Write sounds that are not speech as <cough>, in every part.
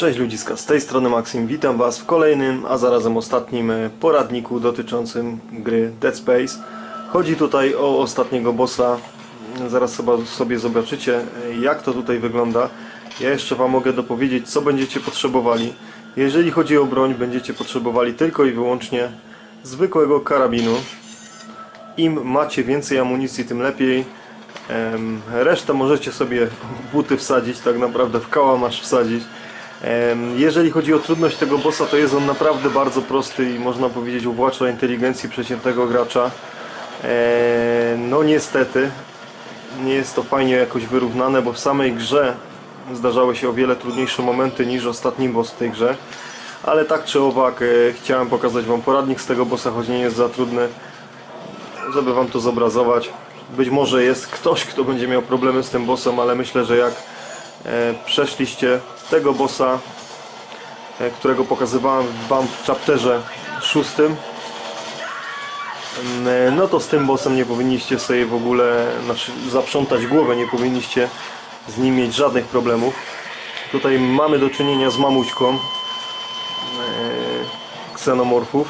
Cześć ludziska, z tej strony Maxim, witam Was w kolejnym, a zarazem ostatnim e, poradniku dotyczącym gry Dead Space. Chodzi tutaj o ostatniego bossa, zaraz sobie- zobaczycie e, jak to tutaj wygląda. Ja jeszcze Wam mogę dopowiedzieć co będziecie potrzebowali. Jeżeli chodzi o broń, będziecie potrzebowali tylko i wyłącznie zwykłego karabinu. Im macie więcej amunicji, tym lepiej. Resztę możecie sobie buty wsadzić, tak naprawdę w kałamarz wsadzić. Jeżeli chodzi o trudność tego bossa, to jest on naprawdę bardzo prosty i można powiedzieć uwłacza inteligencji przeciętnego gracza. No niestety, nie jest to fajnie jakoś wyrównane, bo w samej grze zdarzały się o wiele trudniejsze momenty niż ostatni boss w tej grze. Ale tak czy owak, e, chciałem pokazać Wam poradnik z tego bossa, choć nie jest za trudny żeby wam to zobrazować. Być może jest ktoś, kto będzie miał problemy z tym bossem, ale myślę, że jak przeszliście tego bossa, e, którego pokazywałem wam w chapterze szóstym, m, e, no to z tym bossem nie powinniście sobie w ogóle znaczy, zaprzątać głowę, nie powinniście z nim mieć żadnych problemów. Tutaj mamy do czynienia z mamuśką e, ksenomorfów.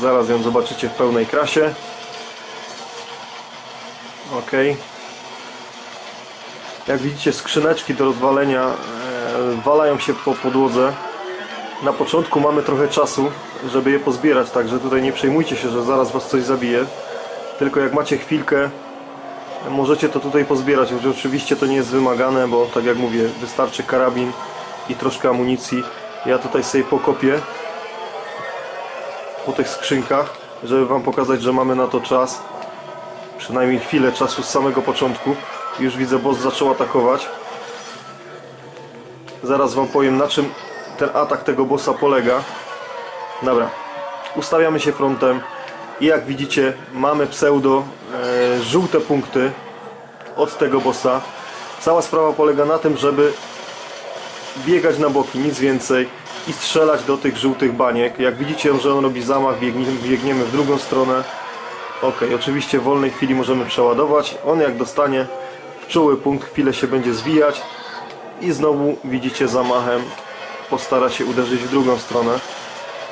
Zaraz ją zobaczycie w pełnej krasie. Ok. Jak widzicie skrzyneczki do rozwalenia e, walają się po podłodze. Na początku mamy trochę czasu, żeby je pozbierać, także tutaj nie przejmujcie się, że zaraz was coś zabije. Tylko jak macie chwilkę, możecie to tutaj pozbierać. Choć Oczywiście to nie jest wymagane, bo tak jak mówię, wystarczy karabin i troszkę amunicji. Ja tutaj sobie pokopię po tych skrzynkach, żeby Wam pokazać, że mamy na to czas. Przynajmniej chwilę czasu z samego początku. Już widzę, boss zaczął atakować. Zaraz Wam powiem, na czym ten atak tego bossa polega. Dobra, ustawiamy się frontem i jak widzicie, mamy pseudo e, żółte punkty od tego bossa. Cała sprawa polega na tym, żeby biegać na boki, nic więcej i strzelać do tych żółtych baniek. Jak widzicie, że on robi zamach, biegniemy, biegniemy w drugą stronę. Ok, oczywiście w wolnej chwili możemy przeładować. On jak dostanie czuły punkt, chwilę się będzie zwijać i znowu widzicie zamachem postara się uderzyć w drugą stronę.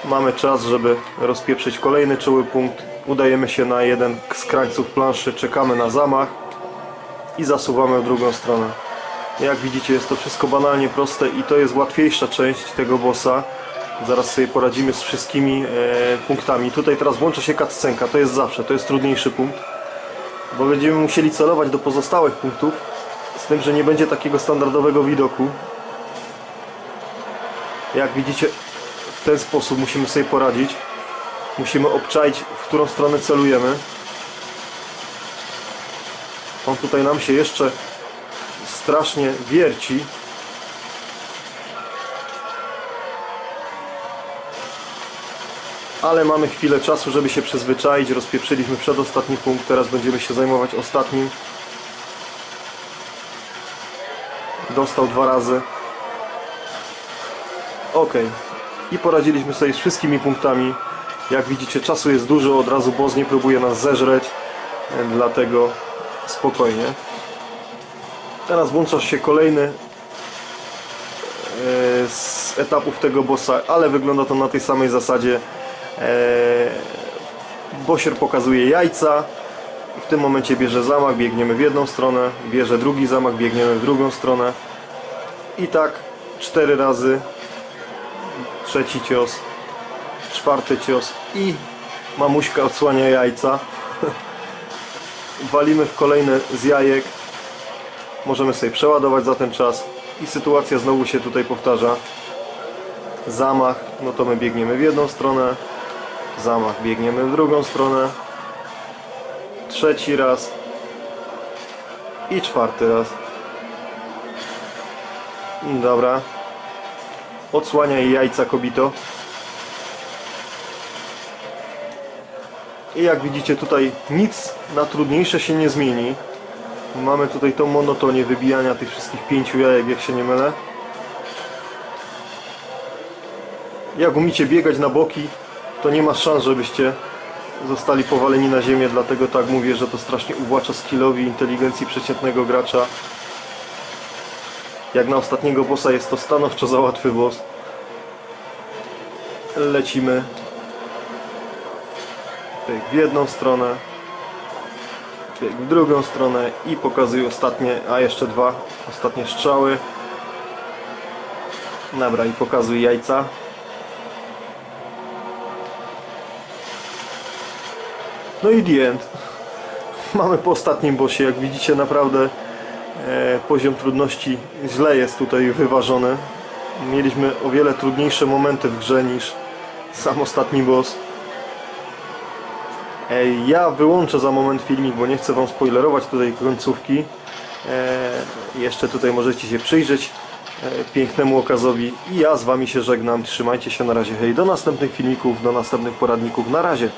Mamy czas, żeby rozpieprzyć kolejny czuły punkt. Udajemy się na jeden z krańców planszy, czekamy na zamach i zasuwamy w drugą stronę. Jak widzicie jest to wszystko banalnie proste i to jest łatwiejsza część tego bossa. Zaraz sobie poradzimy z wszystkimi e, punktami. Tutaj teraz włącza się cutscenka, to jest zawsze, to jest trudniejszy punkt. Bo będziemy musieli celować do pozostałych punktów. Z tym, że nie będzie takiego standardowego widoku. Jak widzicie w ten sposób musimy sobie poradzić. Musimy obczaić w którą stronę celujemy. On tutaj nam się jeszcze strasznie wierci. Ale mamy chwilę czasu, żeby się przyzwyczaić. Rozpieprzyliśmy przedostatni punkt, teraz będziemy się zajmować ostatnim. Dostał dwa razy. Ok. I poradziliśmy sobie z wszystkimi punktami. Jak widzicie, czasu jest dużo, od razu boss nie próbuje nas zeżreć. Dlatego spokojnie. Teraz włącza się kolejny e, z etapów tego bossa, ale wygląda to na tej samej zasadzie. E, Bosier pokazuje jajca. W tym momencie bierze zamach, biegniemy w jedną stronę, bierze drugi zamach, biegniemy w drugą stronę. I tak cztery razy. Trzeci cios, czwarty cios i mamuśka odsłania jajca. <laughs> Walimy w kolejne z jajek. Możemy sobie przeładować za ten czas i sytuacja znowu się tutaj powtarza. Zamach, no to my biegniemy w jedną stronę. Zamach, biegniemy w drugą stronę. Trzeci raz. I czwarty raz. Dobra. Odsłaniaj jajca kobito. I jak widzicie tutaj nic na trudniejsze się nie zmieni. Mamy tutaj tą monotonię wybijania tych wszystkich pięciu jajek, jak się nie mylę. Jak umiecie biegać na boki, to nie ma szans, żebyście zostali powaleni na ziemię, dlatego tak mówię, że to strasznie uwłacza skillowi inteligencji przeciętnego gracza. Jak na ostatniego bossa jest to stanowczo za łatwy boss. Lecimy. Pyk w jedną stronę. Pyk w drugą stronę i pokazuję ostatnie, a jeszcze dwa ostatnie strzały. Dobra i pokazuj jajca. No i the end. Mamy po ostatnim bossie, jak widzicie naprawdę e, poziom trudności źle jest tutaj wyważony. Mieliśmy o wiele trudniejsze momenty w grze niż sam ostatni boss. E, ja wyłączę za moment filmik, bo nie chcę Wam spoilerować tutaj końcówki. E, jeszcze tutaj możecie się przyjrzeć pięknemu okazowi i ja z Wami się żegnam. Trzymajcie się na razie. Hej, do następnych filmików, do następnych poradników. Na razie.